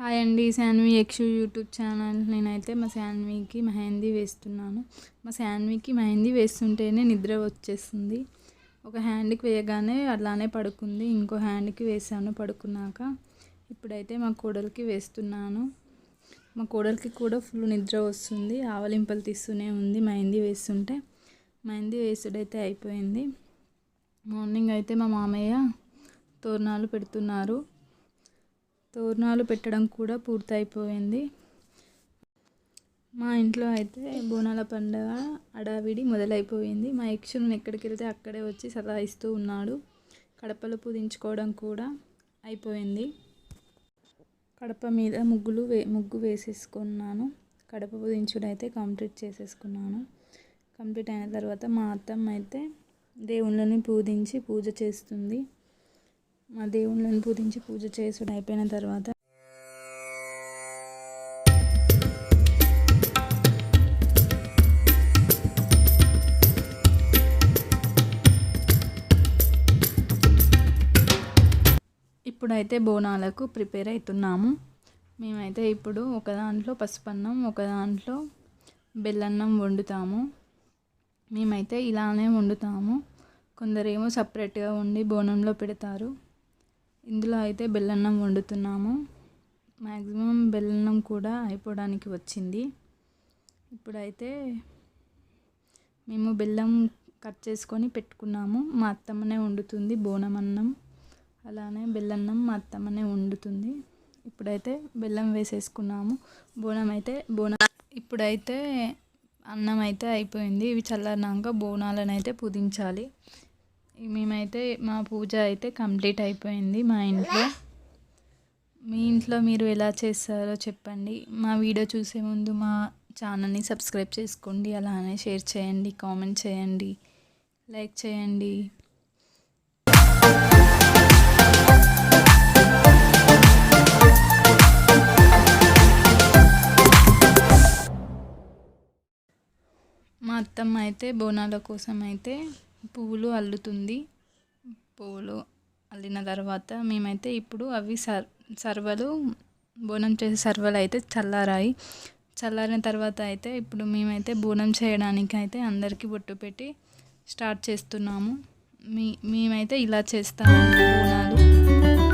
Hi అండి Shanvi యక్షు YouTube channel. నేనైతే మా శాన్వికి మెహందీ వేస్తున్నాను. మా శాన్వికి మెహందీ వేస్తుంటేనే నిద్ర వచ్చేస్తుంది. ఒక హ్యాండ్కి వేయగానే అలానే పడుకుంది. ఇంకో హ్యాండ్కి వేసాను పడుకున్నాక. ఇప్పుడైతే మా కోడలికి వేస్తున్నాను. మా కోడలికి కూడా ఫుల్ నిద్ర వస్తుంది. ఆవలింపలు తీస్తూనే ఉంది మెహందీ వేస్తుంటే. మెహందీ వేసుడైతే అయిపోయింది. మార్నింగ్ అయితే మా మామయ్య తోరణాలు పెడుతున్నారు. తోరణాలు పెట్టడం కూడా పూర్తయిపోయింది. మా ఇంట్లో అయితే బోనాల పండుగ అడావిడి మొదలైపోయింది. మా యక్షుని ఎక్కడికి వెళ్తే అక్కడే వచ్చి సతాయిస్తూ ఉన్నాడు. కడపలు పూజించుకోవడం కూడా అయిపోయింది. కడప మీద ముగ్గులు వే ముగ్గు వేసేసుకున్నాను. కడప పూజించుడు అయితే కంప్లీట్ చేసేసుకున్నాను. కంప్లీట్ అయిన తర్వాత మా అత్తమ్మ అయితే దేవుళ్ళని పూజించి పూజ చేస్తుంది. మా దేవుళ్ళని పూజించి పూజ చేసుడు అయిపోయిన తర్వాత ఇప్పుడైతే బోనాలకు ప్రిపేర్ అవుతున్నాము మేమైతే ఇప్పుడు ఒక దాంట్లో పసుపన్నం ఒక దాంట్లో బెల్లన్నం వండుతాము. మేమైతే ఇలానే వండుతాము. కొందరేమో సపరేట్గా ఉండి బోనంలో పెడతారు. ఇందులో అయితే బెల్లన్నం వండుతున్నాము. మ్యాక్సిమం బెల్లన్నం కూడా అయిపోవడానికి వచ్చింది. ఇప్పుడైతే మేము బెల్లం కట్ చేసుకొని పెట్టుకున్నాము. మా అత్తమ్మనే వండుతుంది బోనం అన్నం అలానే బెల్లన్నం మా అత్తమ్మనే వండుతుంది. ఇప్పుడైతే బెల్లం వేసేసుకున్నాము. బోనం అయితే బోనం ఇప్పుడైతే అన్నం అయితే అయిపోయింది. ఇవి చల్లారినాక బోనాలను అయితే పుదించాలి. మేమైతే మా పూజ అయితే కంప్లీట్ అయిపోయింది మా ఇంట్లో. మీ ఇంట్లో మీరు ఎలా చేస్తారో చెప్పండి. మా వీడియో చూసే ముందు మా ఛానల్ని సబ్స్క్రైబ్ చేసుకోండి. అలానే షేర్ చేయండి కామెంట్ చేయండి లైక్ చేయండి. మా అత్తమ్మ అయితే బోనాల కోసం అయితే పువ్వులు అల్లుతుంది. పువ్వులు అల్లిన తర్వాత మేమైతే ఇప్పుడు అవి సర్ సర్వలు బోనం చేసే సర్వలు అయితే చల్లారాయి. చల్లారిన తర్వాత అయితే ఇప్పుడు మేమైతే బోనం చేయడానికి అయితే అందరికీ బొట్టు పెట్టి స్టార్ట్ చేస్తున్నాము. మీ మేమైతే ఇలా చేస్తాము బోనాలు.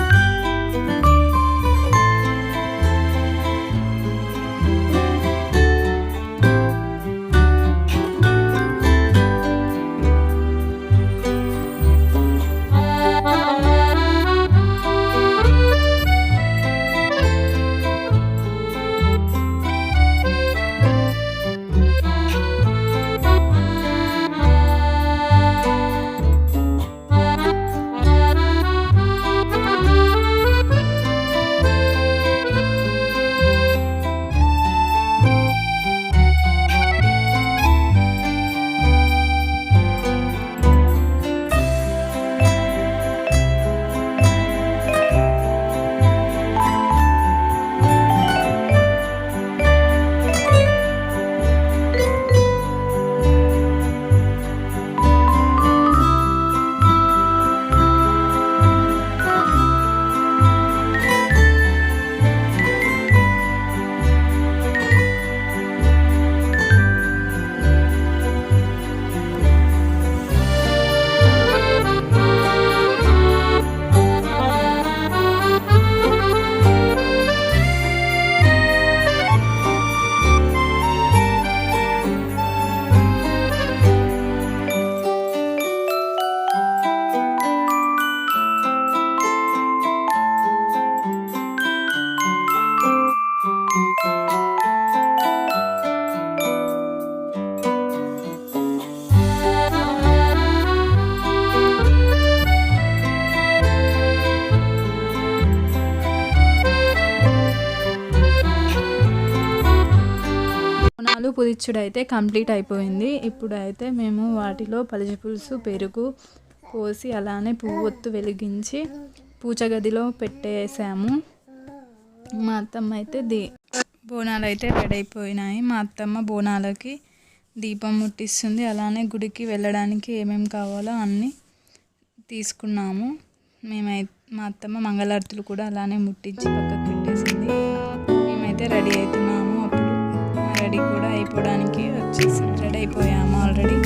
పుదిచ్చుడు అయితే కంప్లీట్ అయిపోయింది. ఇప్పుడు అయితే మేము వాటిలో పలిచి పులుసు పెరుగు పోసి అలానే పువ్వొత్తు వెలిగించి పూజ గదిలో పెట్టేసాము. మా అత్తమ్మ అయితే దీ బోనాలు అయితే రెడీ అయిపోయినాయి మా అత్తమ్మ బోనాలకి దీపం ముట్టిస్తుంది. అలానే గుడికి వెళ్ళడానికి ఏమేమి కావాలో అన్నీ తీసుకున్నాము. మేమైతే మా అత్తమ్మ మంగళారతులు కూడా అలానే ముట్టించి పక్కకు పెట్టేసింది. మేమైతే రెడీ అవుతున్నాము రెడీ కూడా అయిపోవడానికి వచ్చేసి. రెడీ అయిపోయాము ఆల్రెడీ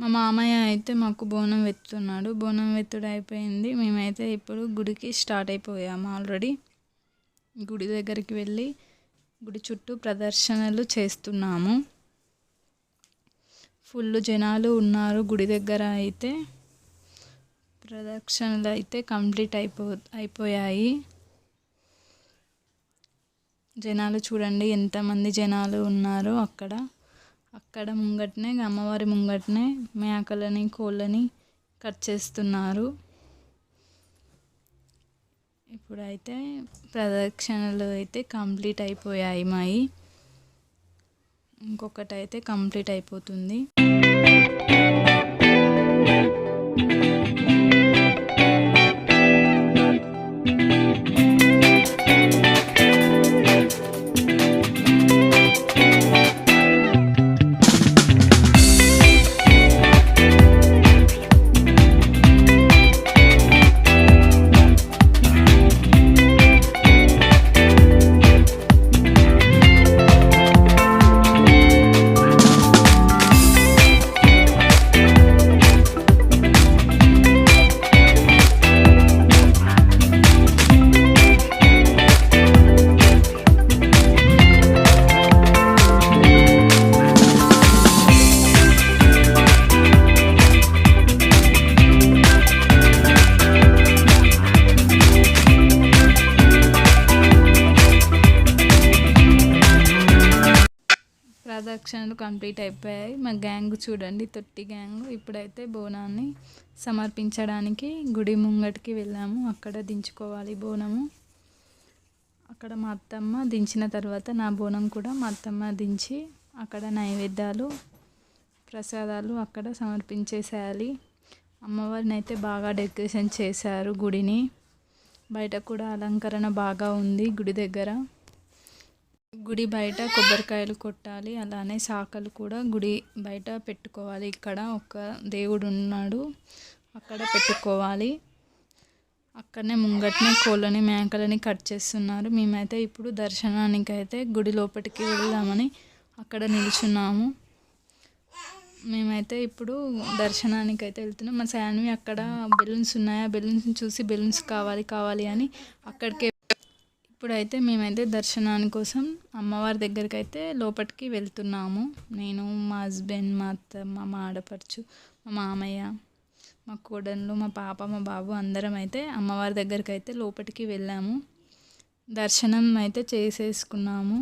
మా మామయ్య అయితే మాకు బోనం వెత్తున్నాడు బోనం వెత్తుడు అయిపోయింది. మేమైతే ఇప్పుడు గుడికి స్టార్ట్ అయిపోయాము ఆల్రెడీ గుడి దగ్గరికి వెళ్ళి గుడి చుట్టూ ప్రదర్శనలు చేస్తున్నాము. ఫుల్ జనాలు ఉన్నారు గుడి దగ్గర అయితే. ప్రదక్షిణలు అయితే కంప్లీట్ అయిపో అయిపోయాయి. జనాలు చూడండి ఎంతమంది జనాలు ఉన్నారో అక్కడ. అక్కడ ముంగటనే అమ్మవారి ముంగటనే మేకలని కోళ్ళని కట్ చేస్తున్నారు. ఇప్పుడైతే ప్రదక్షిణలు అయితే కంప్లీట్ అయిపోయాయి మాయి. ఇంకొకటి అయితే కంప్లీట్ అయిపోతుంది. ప్రదక్షిణలు కంప్లీట్ అయిపోయాయి. మా గ్యాంగ్ చూడండి తొట్టి గ్యాంగ్. ఇప్పుడైతే బోనాన్ని సమర్పించడానికి గుడి ముంగటికి వెళ్ళాము. అక్కడ దించుకోవాలి బోనము. అక్కడ మా అత్తమ్మ దించిన తర్వాత నా బోనం కూడా మా అత్తమ్మ దించి అక్కడ నైవేద్యాలు ప్రసాదాలు అక్కడ సమర్పించేసేయాలి. అమ్మవారిని అయితే బాగా డెకరేషన్ చేశారు గుడిని. బయట కూడా అలంకరణ బాగా ఉంది గుడి దగ్గర. గుడి బయట కొబ్బరికాయలు కొట్టాలి అలానే సాకలు కూడా గుడి బయట పెట్టుకోవాలి. ఇక్కడ ఒక దేవుడు ఉన్నాడు అక్కడ పెట్టుకోవాలి. అక్కడనే ముంగటనే కోళ్ళని మేకలని కట్ చేస్తున్నారు. మేమైతే ఇప్పుడు దర్శనానికి అయితే గుడి లోపలికి వెళ్దామని అక్కడ నిల్చున్నాము. మేమైతే ఇప్పుడు దర్శనానికి అయితే వెళ్తున్నాం. మా శాన్వి అక్కడ బెలూన్స్ ఉన్నాయా? బెలూన్స్ చూసి బెలూన్స్ కావాలి కావాలి అని అక్కడికే ఇప్పుడైతే మేమైతే దర్శనాని కోసం అమ్మవారి దగ్గరికి అయితే లోపలికి వెళ్తున్నాము. నేను మా హస్బెండ్ మా అత్తమ్మ మా ఆడపడుచు మా మామయ్య మా కోడళ్ళు మా పాప మా బాబు అందరం అయితే అమ్మవారి దగ్గరికి అయితే లోపలికి వెళ్ళాము. దర్శనం అయితే చేసేసుకున్నాము.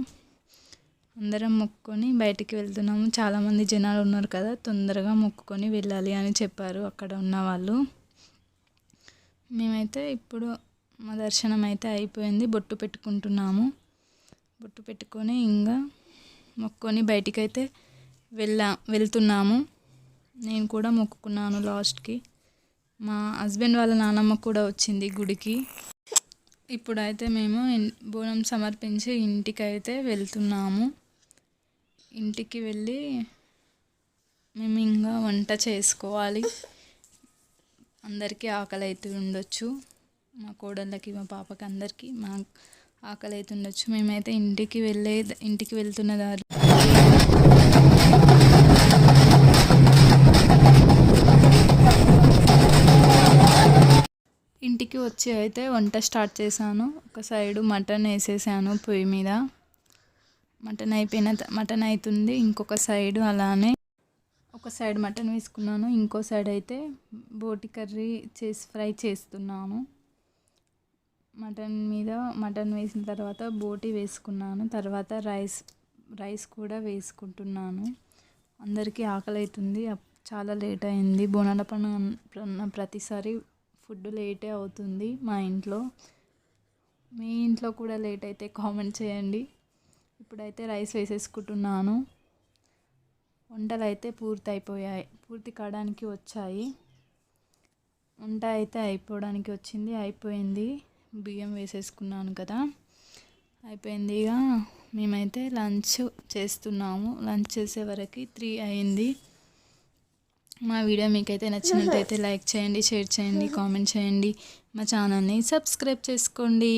అందరం మొక్కుకొని బయటికి వెళ్తున్నాము. చాలామంది జనాలు ఉన్నారు కదా తొందరగా మొక్కుకొని వెళ్ళాలి అని చెప్పారు అక్కడ ఉన్న వాళ్ళు మేమైతే ఇప్పుడు మా దర్శనం అయితే అయిపోయింది. బొట్టు పెట్టుకుంటున్నాము. బొట్టు పెట్టుకొని ఇంకా మొక్కుకొని బయటికైతే వెళ్ళా వెళ్తున్నాము. నేను కూడా మొక్కుకున్నాను లాస్ట్కి. మా హస్బెండ్ వాళ్ళ నానమ్మ కూడా వచ్చింది గుడికి. ఇప్పుడైతే మేము బోనం సమర్పించి ఇంటికైతే వెళ్తున్నాము. ఇంటికి వెళ్ళి మేము ఇంకా వంట చేసుకోవాలి. అందరికీ ఆకలి అయితే ఉండొచ్చు. మా కోడళ్ళకి మా పాపకి అందరికీ మా ఆకలి అయితే ఉండొచ్చు మేమైతే ఇంటికి వెళ్ళే ఇంటికి వెళ్తున్న దారి ఇంటికి వచ్చి అయితే వంట స్టార్ట్ చేశాను. ఒక సైడు మటన్ వేసేసాను పొయ్యి మీద. మటన్ అయిపోయిన మటన్ అవుతుంది ఇంకొక సైడ్ అలానే ఒక సైడ్ మటన్ వేసుకున్నాను. ఇంకో సైడ్ అయితే బోటి కర్రీ చేసి ఫ్రై చేస్తున్నాను. మటన్ మీద మటన్ వేసిన తర్వాత బోటి వేసుకున్నాను. తర్వాత రైస్ రైస్ కూడా వేసుకుంటున్నాను. అందరికీ ఆకలి అవుతుంది చాలా లేట్ అయింది. బోనాల పండుగ ప్రతిసారి ఫుడ్ లేటే అవుతుంది మా ఇంట్లో. మీ ఇంట్లో కూడా లేట్ అయితే కామెంట్ చేయండి. ఇప్పుడైతే రైస్ వేసేసుకుంటున్నాను. వంటలు అయితే పూర్తి అయిపోయాయి పూర్తి కావడానికి వచ్చాయి. వంట అయితే అయిపోవడానికి వచ్చింది. అయిపోయింది. బియ్యం వేసేసుకున్నాను కదా. అయిపోయింది ఇక మేమైతే లంచ్ చేస్తున్నాము. లంచ్ చేసే వరకు త్రీ అయింది. మా వీడియో మీకైతే నచ్చినట్టయితే లైక్ చేయండి షేర్ చేయండి కామెంట్ చేయండి. మా ఛానల్ని సబ్స్క్రైబ్ చేసుకోండి.